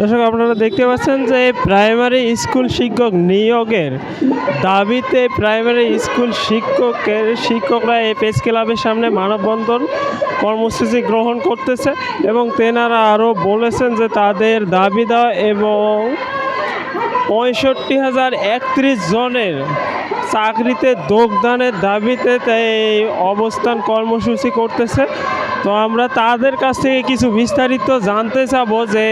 দর্শক, আপনারা দেখতে পাচ্ছেন যে প্রাইমারি স্কুল শিক্ষক নিয়োগের দাবিতে প্রাইমারি স্কুল শিক্ষকের শিক্ষকরা এই প্রেস ক্লাবের সামনে মানববন্ধন কর্মসূচি গ্রহণ করতেছে এবং তেনারা আরও বলেছেন যে তাদের দাবি দেওয়া এবং পঁয়ষট্টি হাজার একত্রিশ জনের চাকরিতে যোগদানের দাবিতে তাই অবস্থান কর্মসূচি করতেছে। তো আমরা তাদের কাছ থেকে কিছু বিস্তারিত জানতে চাবো যে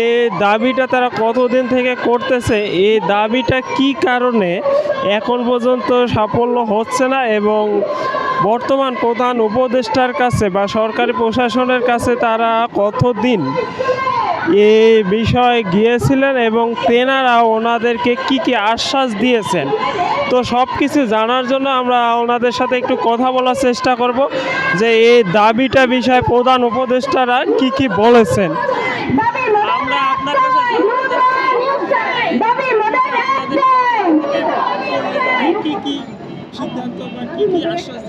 এ দাবিটা তারা কতদিন থেকে করতেছে এই দাবিটা কি কারণে এখন পর্যন্ত সাফল্য হচ্ছে না এবং বর্তমান প্রধান উপদেষ্টার কাছে বা সরকারি প্রশাসনের কাছে তারা কতদিন এই বিষয়ে গিয়েছিলেন এবং তেনারা ওনাদেরকে কি কি আশ্বাস দিয়েছেন? তো সব কিছু জানার জন্য আমরা ওনাদের সাথে একটু কথা বলার চেষ্টা করব যে এই দাবিটা বিষয়ে প্রধান উপদেষ্টারা কি কি বলেছেন। আমরা আপনার কাছে কি কি সিদ্ধান্ত বা কি কি আশ্বাস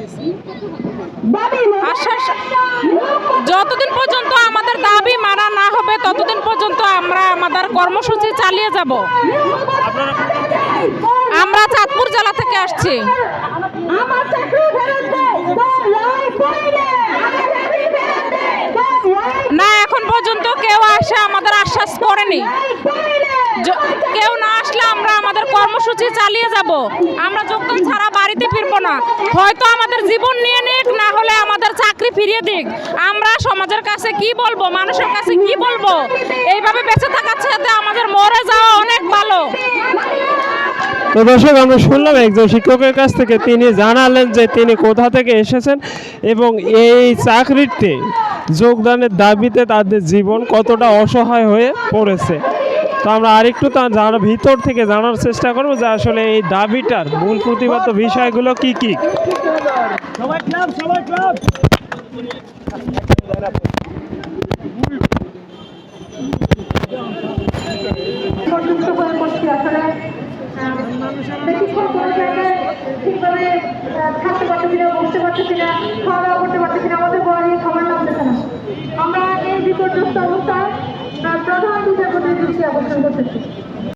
আমরা কর্মসূচি চালিয়ে যাব। আমরা চাঁদপুর জেলা থেকে আসছি। না এখন পর্যন্ত কেউ আসে আমাদের আশ্বাস করেনি। কেউ না আসলে আমরা আমাদের কর্মসূচি চালিয়ে যাব। আমরা যোগদান ছাড়া বাড়িতে ফিরবো না। হয়তো আমাদের জীবন নিয়ে নিক না হলে আমাদের ফিরিয়ে দিক। আমরা সমাজের কাছে কি বলব মানুষের কাছে কি বলব? এইভাবে বেঁচে থাকার সাথে আমাদের মরে যাওয়া অনেক ভালো। তো দর্শক আমরা শুনলাম একজন শিক্ষকের কাছ থেকে তিনি জানালেন যে তিনি কোথা থেকে এসেছেন এবং এই চাকরিতে যোগদানের দাবিতে তাদের জীবন কতটা অসহায় হয়ে পড়েছে। তো আমরা আরেকটু তার জানার ভিতর থেকে জানার চেষ্টা করব যে আসলে এই দাবিটার মূল প্রতিবাদ বিষয়গুলো কি কি? আমরা এই বিপর্যস্ত অবস্থায় প্রধান বিচারপতির দৃষ্টি আকর্ষণ করতেছি।